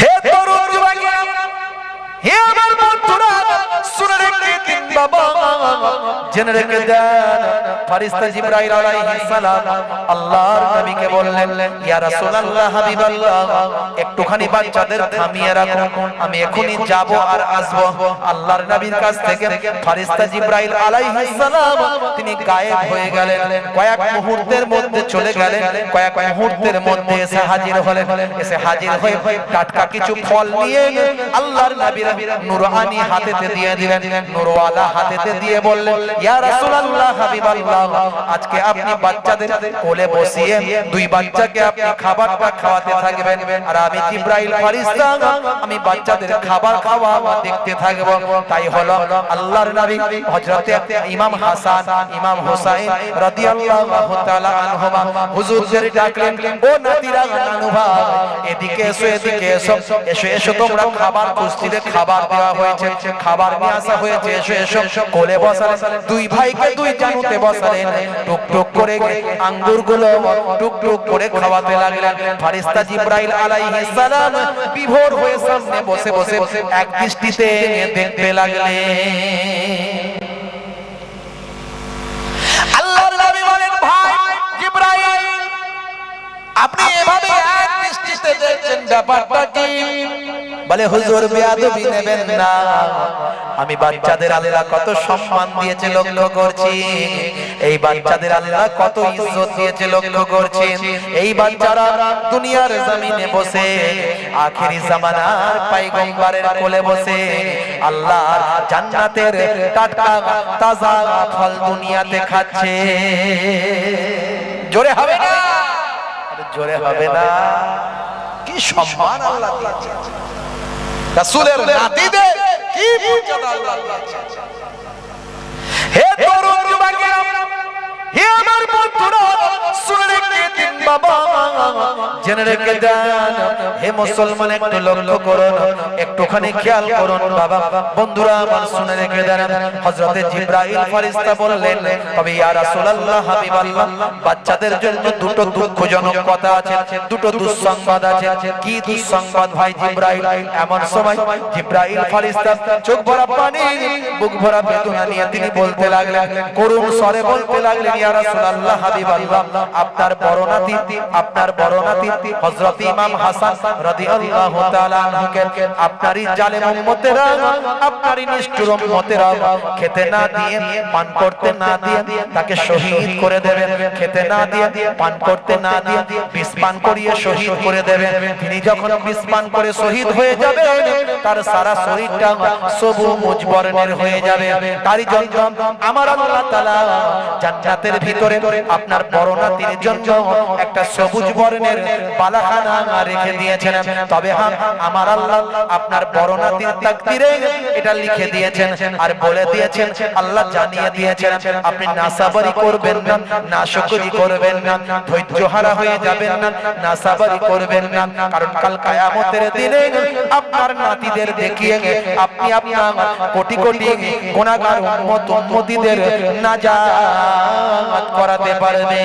হে তরুণ যুবকেরা হে আমার বন্ধুরা শুনে রেখে দিন বাবা। জেনে মুহূর্তের মধ্যে চলে গেলেন, কয়েক মুহূর্তের মধ্যে এসে হাজির এসে হাজির হয়ে টাটকা কিছু ফল নিয়ে আল্লাহর নবীর নুরহানি হাতেতে দিয়ে দিলেন। নুরওয়ালা হাতেতে দিয়ে বললেন, ইয়া রাসূলুল্লাহ, হাবিবাল্লাহ, আজকে আপনি বাচ্চাদের কোলে বসিয়ে দুই বাচ্চাকে আপনি খাবারটা খাওয়াতে থাকবেন। আর আমি জিবরাইল ফারিস্তা, আমি বাচ্চাদের খাবার খাওয়া দেখতে থাকব। তাই হলো আল্লাহর নবী হযরতে ইমাম হাসান, ইমাম হুসাইন রাদিয়াল্লাহু তাআলা আনহুমা হুজুরদের ডাকলেন, ও নাতিরা নানুভা এদিকে এসো এদিকে এসো এসো এসো, তোমরা খাবার কুস্তিতে খাবার দেওয়া হয়েছে, খাবার নিয়ে আসা হয়েছে, এসো এসো, কোলে দুই ভাইকে দুই জানুতে বসালেন, টুক টুক আঙ্গুরগুলো টুক টুক করে খাওয়াতে লাগলেন। ফারিস্তা জিব্রাইল আলাইহিস সালাম বিভোর বসে বসে এক দেখতে লাগলেন। আপনি এভাবে এক দৃষ্টিতে দেখছেন ব্যাপারটা কি? বলে হুজুর বেয়াদবি নেবেন না। আমি বাচ্চাদের আল্লাহ কত সম্মান দিয়েছে লক্ষ্য করছি। এই বাচ্চাদের আল্লাহ কত ইজ্জত দিয়েছে লক্ষ্য করছি। এই বাচ্চারা দুনিয়ার জমিনে বসে আখেরি জামানার পাইগম্বরের কোলে বসে। আল্লাহ জান্নাতের টাটকা তাজা ফল দুনিয়াতে খাচ্ছে। জোরে হবে না? জোরে হবে না। কি সম্মান আল্লাহ দিয়েছে। রাসূলের নাতিদের কি মর্যাদা আল্লাহ দিয়েছে। হে তরুণ যুবকেরা হে আমার শুনে রেখে দিন বাবা। জেনে রেখে হে মুসলমান, একটু লক্ষ্য একটুখানি খেয়াল বাবা। বন্ধুরা, আমার শুনে রেখে দেন ফেরেশতা বললেন, তবে ইয়া রাসূলুল্লাহ বাচ্চাদের জন্য দুটো দুঃখজনক কথা আছে, দুটো দুঃসংবাদ আছে। কি দুঃসংবাদ ভাই জিবরাইল? এমন সময় জিবরাইল ফেরেশতা চোখ ভরা পানি বুক ভরা বেদনা নিয়ে তিনি বলতে লাগলেন, করুণ স্বরে বলতে লাগলেন, ইয়া রাসূলুল্লাহ, হাবিবাল্লাহ, আপনার বড় নাতি আপনার বড় নাতি হযরত ইমাম হাসান রাদিয়াল্লাহু তাআলা আনহুকে আপনারই জালেম উম্মতেরা, আপনারই নিষ্ঠুর উম্মতেরা খেতে না দিয়ে, পান করতে না দিয়ে তাকে শহীদ করে দেবে। খেতে না দিয়ে, পান করতে না দিয়ে বিষ পান করিয়ে শহীদ করে দেবে। তিনি যখন বিষ পান করে শহীদ হয়ে যাবে, তার সারা শরীরটা সবুজ বর্ণের হয়ে যাবে। তারই জন্য আমার আল্লাহ তাআলা জান্নাতের ভিতরে আপনার বড় নাতির জন্য একটা সবুজ বর্ণের বালাখানা রেখে দিয়েছেন। তবে হ্যাঁ আমার আল্লাহ আপনার বড় নাতির তাকদিরে এটা লিখে দিয়েছেন আর বলে দিয়েছেন, আল্লাহ জানিয়ে দিয়েছেন, আপনি নাসাবারি করবেন না, নাশকরি করবেন না ধৈর্য হারা হয়ে যাবেন না, নাসাবারি করবেন না। কারণ কাল কিয়ামতের দিনে আপনার নাতিদের দেখিয়ে আপনি আপনার কোটি কোটি গুনাহগার উম্মত উম্মতিদের নাজাত। করাতে পারবে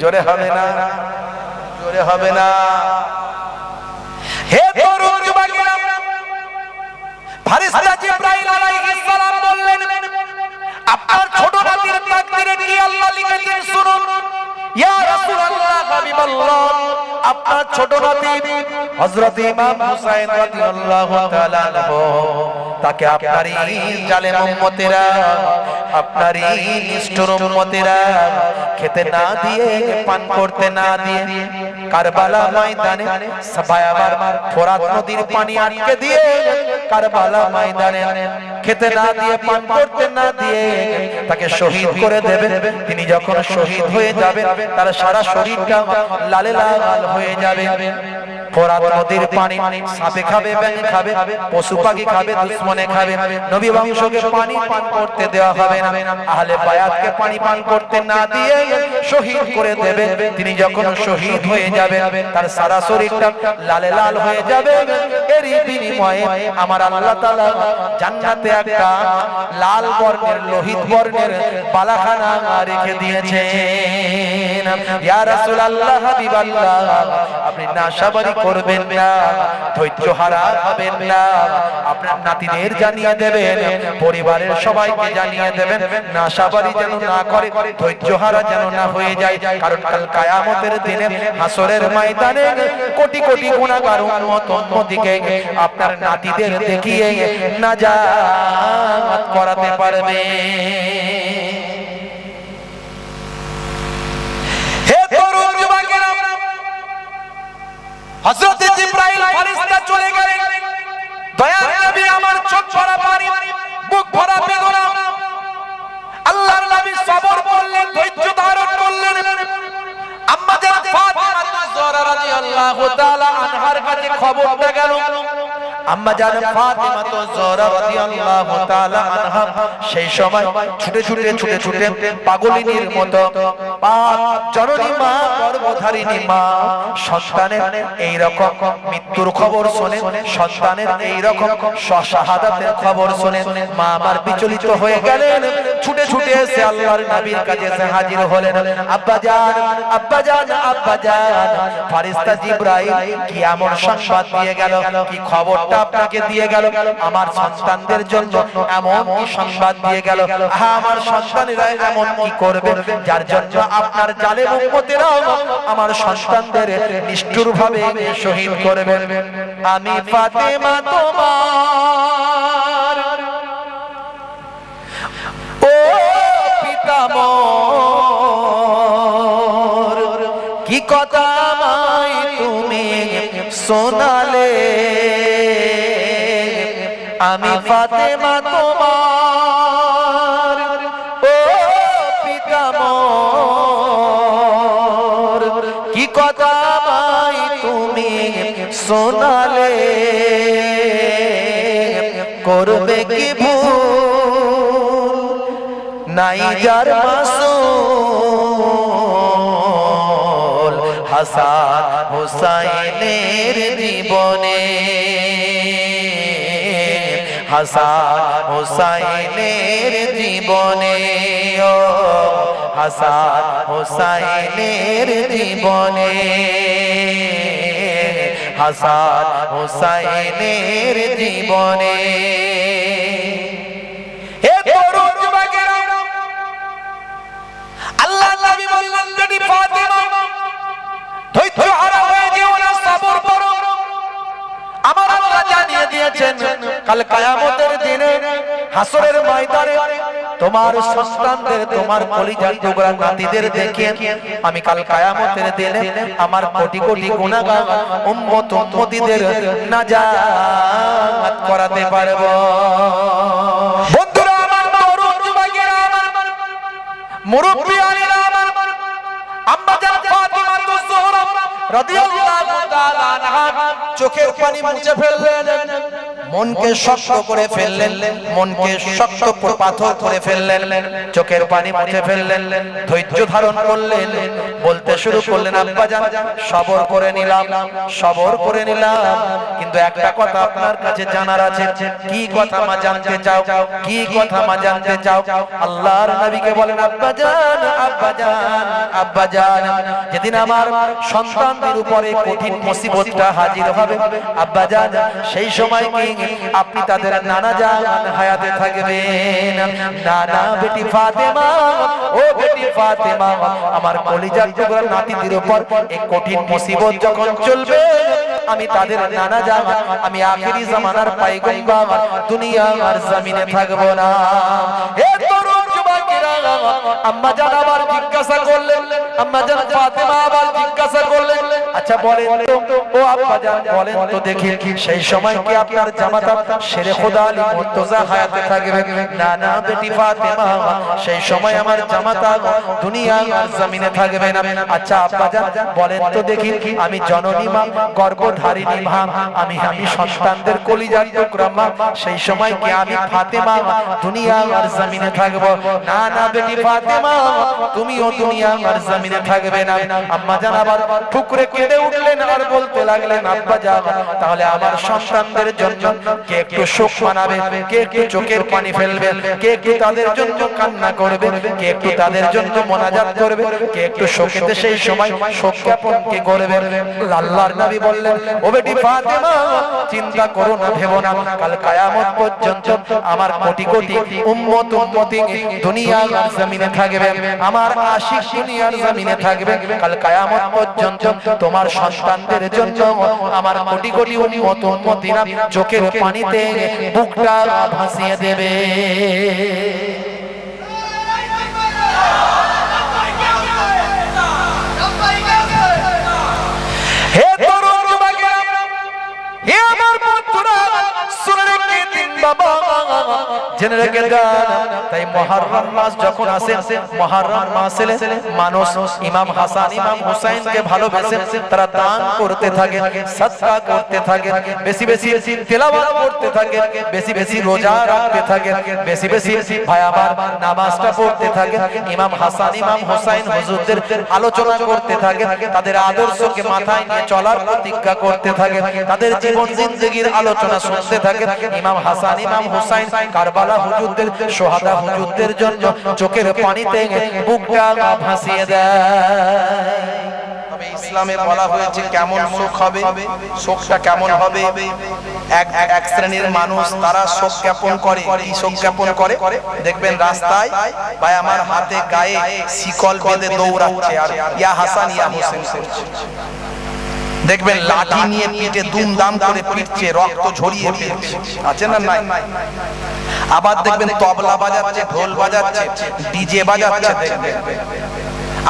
জোরে হবে না। জোরে হবে না। হে তরুণ বাগিরা ফারিস্তা জিব্রাইল আলাইহিস সালাম বললেন, আপনার ছোট নাতির তাকদীরে কি আল্লাহ লিখেছেন শুনুন। আপনার ছোট নাতি ইমাম হুসাইন রাদিয়াল্লাহু তাআলা তাকে জালেম উম্মতেরা নিষ্ঠুর উম্মতেরা খেতে না দিয়ে, পান করতে না দিয়ে, কারবালা ময়দানে সাফায়াবার ফোরাত নদীর পানি আটকে দিয়ে, কারবালা ময়দানে খেতে না দিয়ে, পান করতে না দিয়ে তাকে শহীদ করে দেবে তিনি যখন শহীদ হয়ে যাবে তার সারা শরীরটা লালে লাল হয়ে যাবে। না। না তিনি যখন শহীদ হয়ে যাবে তার সারা শরীরটা লালে লাল হয়ে যাবে। এরই বিনিময়ে আমার আল্লাহ জান্নাতে একটা লাল বর্ণের, লোহিত বর্ণের পালাখানা রেখে হাবিবাল্লাহ, আপনি নাশাবারি করবেন না, ধৈর্য হারা হবেন না। আপনার নাতিদের জানিয়ে দেবেন, পরিবারের সবাইকে জানিয়ে দেবেন নাশাবারি যেন না করে, ধৈর্য হারা যেন না হয়ে যায়। কারণ কাল কায়ামতের দিনে হাসরের ময়দানে কোটি কোটি গুণাগার উম্মত উম্মতিকে আপনার নাতিদের দেখিয়ে নাজাত করাতে পারবে হে তরুণ যুবকেরা হযরত জিবরাইল ফেরেশতা চলে গেলেন। দয়ার নবী আমার চোখ ভরা পানি বুক ভরা বেদনা। আল্লাহর নবী সবর করলেন ধৈর্য ধারণ করলেন। জান ফাতিমা জোহরা রাদিয়াল্লাহু তাআলা আনহার কাছে খবরটা গেল। আম্মা জান ফাতিমা তো জোহরা রাদিয়াল্লাহু তাআলা আনহা, সেই সময় ছুটে ছুটে ছুটে ছুটে পাগলিনীর জননী মা, গর্ভধারিণী মা, সন্তানের এই রকম মৃত্যুর খবর শুনে, সন্তানের এই রকম শাহাদাতের খবর শুনে মা আমার বিচলিত হয়ে গেলেন। ছুটে ছুটে এসে আল্লাহর নবীর কাছে এসে হাজির হলেন। আব্বা জান আব্বা জান আব্বা জান, ফেরেশতা জিবরাইল কি এমন সংবাদ দিয়ে গেল? কি খবরটা আপনাকে দিয়ে গেল। আমার সন্তানদের জন্য এমন কি সংবাদ দিয়ে গেল? আমার সন্তানেরা এমন কি করবে? যার জন্য আপনার জালেম উম্মতেরা আমার সন্তানদের শহীদ আমি তোমার। ও কি কথা তুমি শোনালে? আমি ফাতেমা তোমার, ও পিতামর কি কথা আমায় তুমি শোনালে? করবে কি ভুল? নাই যার মাসুল হাসান হুসাইনের জীবনে। হাসান হুসাইনের জীবনে ও হাসান হুসাইনের জীবনে। হাসান হুসাইনের জীবনে। দিয়েছেন কাল কিয়ামতের দিনে হাসরের ময়দানে তোমার সন্তানদের, তোমার কলিজার টুকরা নাতিদের দেখে আমি কাল কিয়ামতের দিনে আমার কোটি কোটি গুনাহগার উম্মত, উম্মতিদের নাজাত করাতে পারব। বন্ধুরা আমার তরুণ যুবকেরা আমার মুরব্বী আলীরা আমার আম্মা জান ফাতিমা তো রাদিয়াল্লাহু তাআলা আনহা চোখের পানি মুছে ফেললেন। মনকে শক্ত করে ফেললেন, মনকে শক্ত করে পাথর করে ফেললেন, চোখের পানি মুছে ফেললেন, ধৈর্য ধারণ করলেন, বলতে শুরু করলেন, আব্বা জান সবর করে নিলাম, সবর করে নিলাম, কিন্তু একটা কথা আপনার কাছে জানার আছে, কি কথা মা জানতে চাও, কি কথা মা জানতে চাও? আল্লাহর নবীকে বলেন, আব্বা জান আব্বা জান আব্বা জান যেদিন আমার সন্তানদের উপরে কঠিন মুসিবতটা হাজির হবে, আব্বা জান সেই সময় কি আপনি তাদের নানা জান হায়াতে থাকবেন। নানা বেটি ফাতেমা, ও বেটি ফাতেমা, আমার কলিজার টুকরা নাতিদের উপর এই কঠিন মুসিবত যখন চলবে, আমি তাদের নানা জান, আমি আখেরি জামানার পাইগম্বর দুনিয়া আর জমিনে থাকব না। হে তরুণ যুবকেরা, আম্মা জান আবার জিজ্ঞাসা করলেন, আম্মা জান ফাতেমা আবার আচ্ছা বলেন তো। ও আব্বা জান বলেন তো দেখি সেই সময় কি আপনার জামাতা শেরে খোদা আলী মুর্তজা হায়াতে থাকবে না না, বেটি ফাতেমা, সেই সময় আমার জামাতা দুনিয়া আর জমিনে থাকবে না আচ্ছা আব্বা জান বলেন তো দেখি, আমি জননী মা, গর্ভধারিণী মা, আমি আমি সন্তানদের কলিজার টুকরা মা, সেই সময় কি আমি ফাতেমা দুনিয়া আর জমিনে থাকব? না না, বেটি ফাতেমা, তুমিও দুনিয়া আর জমিনে থাকবে না। আম্মা জান আবার ঠুকরে কে কেঁদে উঠলেন আর বলতে লাগলেন, আব্বা যা তাহলে আমার সন্তানদের জন্য কে একটু শোক মানাবে? কে একটু চোখের পানি ফেলবে? কে একটু তাদের জন্য কান্না করবে? কে একটু তাদের জন্য মোনাজাত করবে? কে একটু শোকেতে সেই সময় শোক জ্ঞাপন কে করবে? আল্লাহর নবী বললেন, ও বেটি ফাতেমা, চিন্তা করো না, ভেবো না। কাল কিয়ামত পর্যন্ত আমার কোটি কোটি উম্মত উম্মতি দুনিয়ার জমিনে থাকবে। আমার আশিক দুনিয়ার জমিনে থাকবে। কাল কিয়ামত পর্যন্ত তোমার সন্তানদের জন্য আমার কোটি কোটি উম্মত উম্মতিরা চোখের পানিতে বুকটা ভাসিয়ে দেবে। জেনে রেখে তাই মহররম মাস যখন আসে মাস এলে মানুষ ইমাম হাসান ইমাম হুসাইনকে ভালোবেসে তারা দান করতে থাকে সদকা করতে থাকে বেশি বেশি তেলাওয়াত করতে থাকে বেশি বেশি রোজা রাখতে থাকে বেশি বেশি ভাই আমার নামাজটা পড়তে থাকে ইমাম হাসান ইমাম হুসাইন হুজুরদের আলোচনা করতে থাকে তাদের আদর্শকে মাথায় নিয়ে চলার প্রতিজ্ঞা করতে থাকে তাদের জীবন জিন্দগির আলোচনা শুনতে থাকে ইমাম হাসান ইমাম হুসাইন কারবালা হুজুরদের, সোহাদা হুজুরদের জন্য চোখের পানিতে বুকটা ভাসিয়ে দেয়। ইসলামে বলা হয়েছে কেমন শোক হবে শোকটা কেমন হবে? এক এক শ্রেণির মানুষ তারা শোক জ্ঞাপন করে, কি শোক জ্ঞাপন করে? দেখবেন রাস্তায় বা আমার হাতে গায়ে শিকল বেঁধে দৌড়াচ্ছে আর ইয়া হাসান, ইয়া হোসেন দেখবেন লাঠি নিয়ে পিঠে দুমদাম করে পিটছে, রক্ত ঝরিয়ে ফেলছে আছে না নাই? আবার দেখবেন তবলা বাজাচ্ছে, ঢোল বাজাচ্ছে, ডিজে বাজাচ্ছে।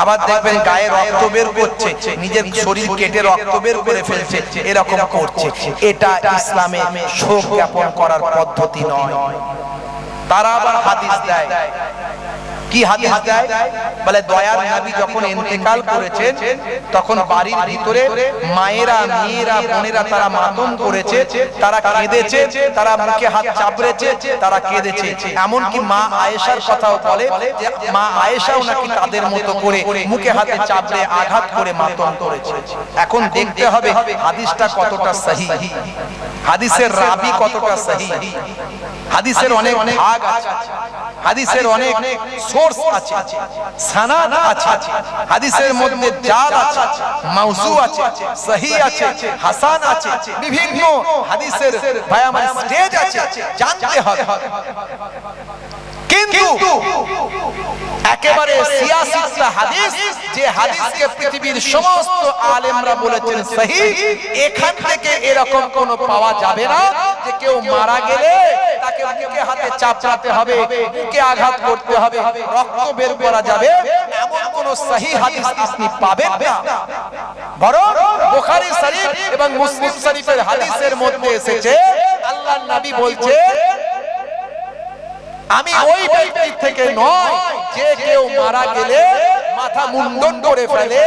আবার দেখবেন গায়ে রক্ত বের করছে, নিজের শরীর কেটে রক্ত বের করে ফেলছে, এরকম করছে। এটা ইসলামে শোক জ্ঞাপন করার পদ্ধতি নয়। তারা আবার হাদিস দেয় কি হাদিস দেয়? বলে দয়ার নবী যখন ইন্তেকাল করেছেন তখন বাড়ির ভিতরে মায়েরা মেয়েরা বোনেরা তারা মাতম করেছে তারা কেঁদেছে তারা মুখে হাত চাপড়েছে তারা কেঁদেছে। এমনকি মা আয়েশার কথাও বলে যে মা আয়েশাও নাকি তাদের মতো করে মুখে হাতে চাপড়ে আঘাত করে মাতম করেছে। এখন দেখতে হবে হাদিসটা কতটা সহি। হাদিসের রাবি কতটা সহি। হাদিসের অনেক অনেক ভাগ আছে হাদিসের অনেক সোর্স আছে সানাদ আছে হাদিসের মধ্যে জাল আছে মাউজু আছে সহি আছে হাসান আছে বিভিন্ন হাদিসের ভাই আমার স্টেজ আছে জানতে হবে। কিন্তু একেবারে সিয়াসিস্তা হাদিস যে হাদিসকে পৃথিবীর সমস্ত আলেমরা বলেছেন সহি এখান থেকে এরকম কোন পাওয়া যাবে না যে কেউ মারা গেলে তাকে হাতে চাপড়াতে হবে বুকে আঘাত করতে হবে, রক্ত বের করা যাবে, এমন কোন সহি হাদিস আপনি পাবেন না। বরং বুখারী শরীফ এবং মুসলিম শরীফের হাদিসের মধ্যে এসেছে, আল্লাহর নবী বলছে, আমি ওই ব্যক্তি থেকে নয়, যে কেউ মারা গেলে মাথা মুন্ডন করে ফেলে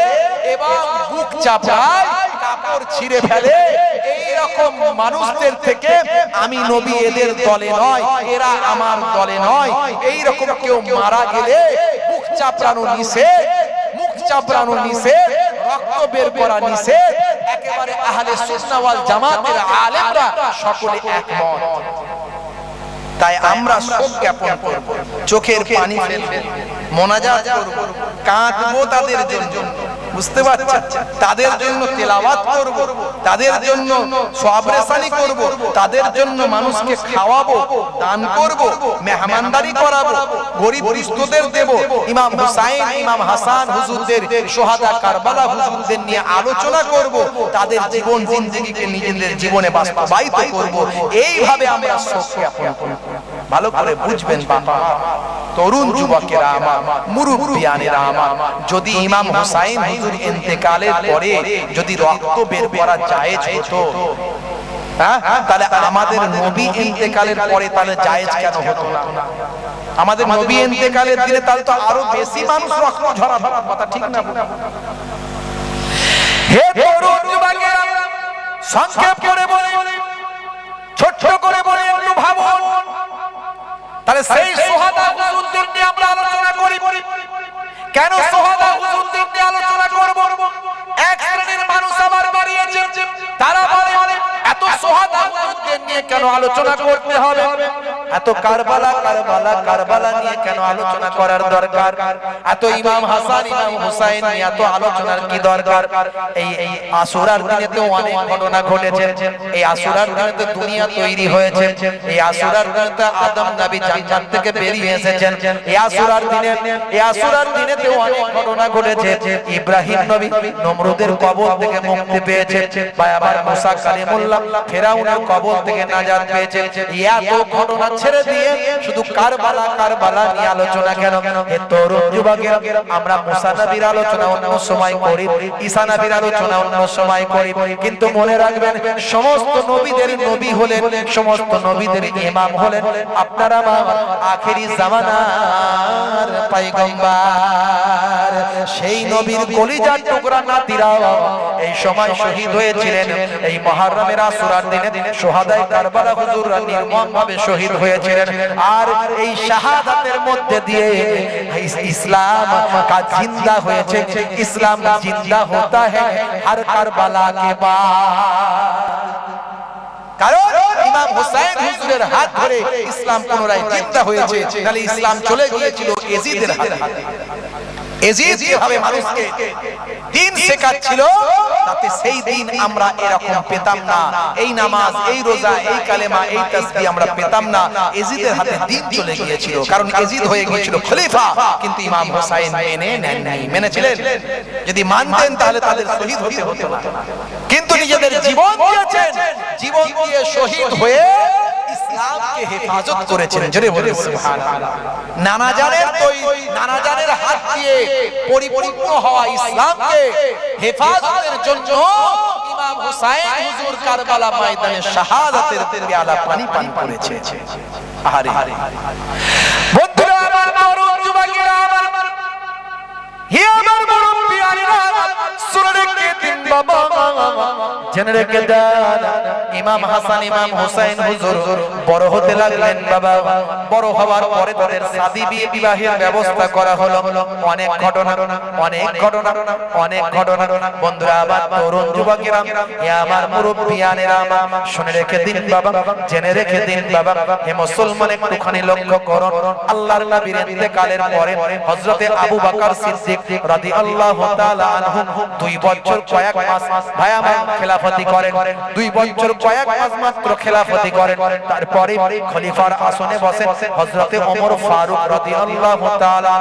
এবং বুক চাপায় কাপড় ছিঁড়ে ফেলে। এই রকম মানুষদের থেকে আমি নবী এদের দলে নয়, এরা আমার দলে নয়। এই রকম কেউ মারা গেলে বুক চাপড়ানো নিষেধ, মুখ চাপড়ানো নিষেধ, রক্ত বের করা নিষেধ। একেবারে আহলে সুন্নাহ ওয়াল জামাতের আলেমরা সকলে একমত। তাই আমরা শোক জ্ঞাপন করব, চোখের পানি ফেলব, মোনাজাত করব, কাঁদবো তাদের জন্য। বুঝতে পারছেন? তাদের জন্য তেলাওয়াত করব, তাদের জন্য সবরেসানি করব, তাদের জন্য মানুষকে খাওয়াবো, দান করব, মেহমানদারি করাবো, গরিব দুস্থদের দেব। ইমাম হুসাইন, ইমাম হাসান হুজুরদের, সোহাদা কারবালা হুজুরদের নিয়ে আলোচনা করব, তাদের জীবন জিন্দেগিকে নিজেদের জীবনে বাস্তবায়িত করব। এইভাবে আমরা শোক জ্ঞাপন করব। ভালো করে বুঝবেন বাবা তরুণ যুবকেরা আমার মুরুব্বিয়ানেরা আমার। যদি ইমাম হুসাইন হুজুর ইন্তেকালের পরে যদি রক্ত বের করা জায়েজ হতো হ্যাঁ? তাহলে আমাদের নবী ইন্তেকালের পরে তাহলে জায়েজ কেন হতো না? আমাদের নবী ইন্তেকালের দিনে তাহলে তো আরও বেশি মানুষ রক্ত ঝরা কথা ঠিক না? হে তরুণ যুবকেরা সংক্ষেপ করে বলে ছোট্ট করে তাহলে সেই সোহাদা হুজুরদের নিয়ে আমরা আলোচনা করি। কেন সোহাদা হুজুরদের নিয়ে আলোচনা করব? এক শ্রেণির মানুষ আবার বাড়িয়েছে। তারা বলে কেন আলোচনা করতে হবে? এত কারবালা কারবালা কারবালা নিয়ে কেন আলোচনা করার দরকার? এত ইমাম হাসান, ইমাম হুসাইন নিয়ে এত আলোচনার কি দরকার? এই এই আসুরার দিনে তো অনেক ঘটনা ঘটেছে। এই আসুরার দিনে তো দুনিয়া তৈরি হয়েছে। এই আসুরার দিনে তো আদম নবী জান্নাত থেকে বেরিয়ে এসেছেন। এই আসুরার দিনে, এই আসুরার দিনে তো অনেক ঘটনা ঘটেছে। ইব্রাহিম নবী নমরুদের কবর থেকে মুক্তি পেয়েছে। বা আবার মুসা কালিমুল্লাহ ফেরাউনের থেকে নাজাত পেয়েছে। এত ঘটনা ছেড়ে দিয়ে শুধু কারবালা কারবালা নিয়ে আলোচনা কেন? যুবকের আমরা আলোচনা অন্য সময় করি আলোচনা অন্য সময় করি। কিন্তু মনে রাখবেন, সমস্ত নবীদের নবী হলেন, সমস্ত নবীদের ইমাম হলেন আপনারা আমার আখেরি জামানার পাইগম্বার। সেই নবীর কলিজার টুকরা নাতিরা এই সময় শহীদ হয়েছিলেন। এই মহারমের সোরার দিনে সোহাদাই কারবালা হুজুররা নির্মম ভাবে শহীদ হয়েছিলেন। আর এই শাহাদাতের মধ্যে দিয়ে ইসলাম কা জিন্দা হয়েছে। ইসলাম জিন্দা হতা হ্যাঁ হর কারবালা কে বাদ। কারণ ইমাম হোসেন হুজুরের হাত ধরে ইসলাম পুনরায় জিন্দা হয়েছে। তাহলে ইসলাম চলে গিয়েছিল এজিদের হাতে। এজিদ যেভাবে মানুষকে দিন শেখাচ্ছিল তাতে সেই দিন আমরা এরকম পেতাম না। এই নামাজ এই রোজা এই কালেমা এই তাসবিহ আমরা পেতাম না। এজিদের হাতে দিন চলে গিয়েছিল কারণ এজিদ হয়ে গিয়েছিল খলিফা। কিন্তু ইমাম হুসাইন মেনে নেন নাই মেনেছিলেন যদি মানতেন তাহলে তাদের শহীদ হতে হতো না। কিন্তু নিজেদের জীবন দিয়েছেন। জীবন দিয়ে শহীদ হয়ে ইসলামকে হেফাজত করেছেন জোরে বলে সুবহানাল্লাহ। নানা জানের তৈরি নানা জানের হাত দিয়ে পরিপূর্ণ হওয়া ইসলামকে হেফাজতের জন্য ইমাম হুসাইন হুজুর কারবালা ময়দানে শাহাদাতের পেয়ালা পানি পান করেছে। আহারে। বন্ধুরা আমার তরুণ যুবকেরা আমার হে আমার রেখে দিন শুনে রেখে দিন বাবা, জেনে রেখে দিন বাবা। হে মুসলমান একটুখানি লক্ষ্য করুন। আল্লাহর নবীর পরে হযরতে আবু বকর দুই বছর কয়েক খেলাফতি করেন। দুই বছর কয়েক মাস মাত্র খেলাফতি করেন। তারপরে খলিফার আসনে বসেন হযরতে ওমর ফারুক রাদিয়াল্লাহু তাআলা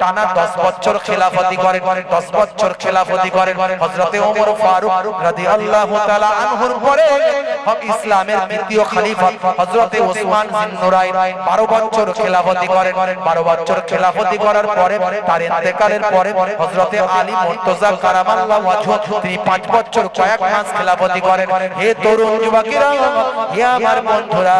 টানা 10 বছর খেলাফতি করেন। 10 বছর খেলাফতি করেন। হযরতে ওমর ফারুক রাদিয়াল্লাহু তাআলা আনহুর পরে ইসলামের দ্বিতীয় খলিফা ওসমান জিন্নুরাইন 12 বছর খেলাফতি করেন। 12 বছর খেলাফতি করার পরে তার ইন্তেকালের পরে হযরতে আলী তিনি 5 বছর কয়েক মাস খেলাফতি করেন। হে তরুণ যুবকেরা, হে আমার বন্ধুরা,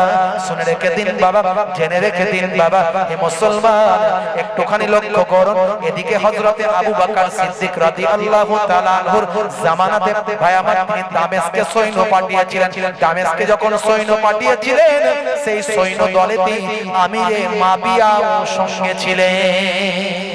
শুনে রেখে দিন বাবা, জেনে রেখে দিন বাবা, হে মুসলমান, একটুখানি লক্ষ্য করুন। এদিকে হযরতে আবু বকর সিদ্দিক রাদিয়াল্লাহু তাআলা আনহুর জামানাতে ভাই আমার তিনি দামেস্কে সৈন্য পাঠিয়েছিলেন। দামেস্কে যখন সৈন্য পাঠিয়েছিলেন, সেই সৈন্য দলেতে আমিরে মাবিয়া সঙ্গে ছিলেন।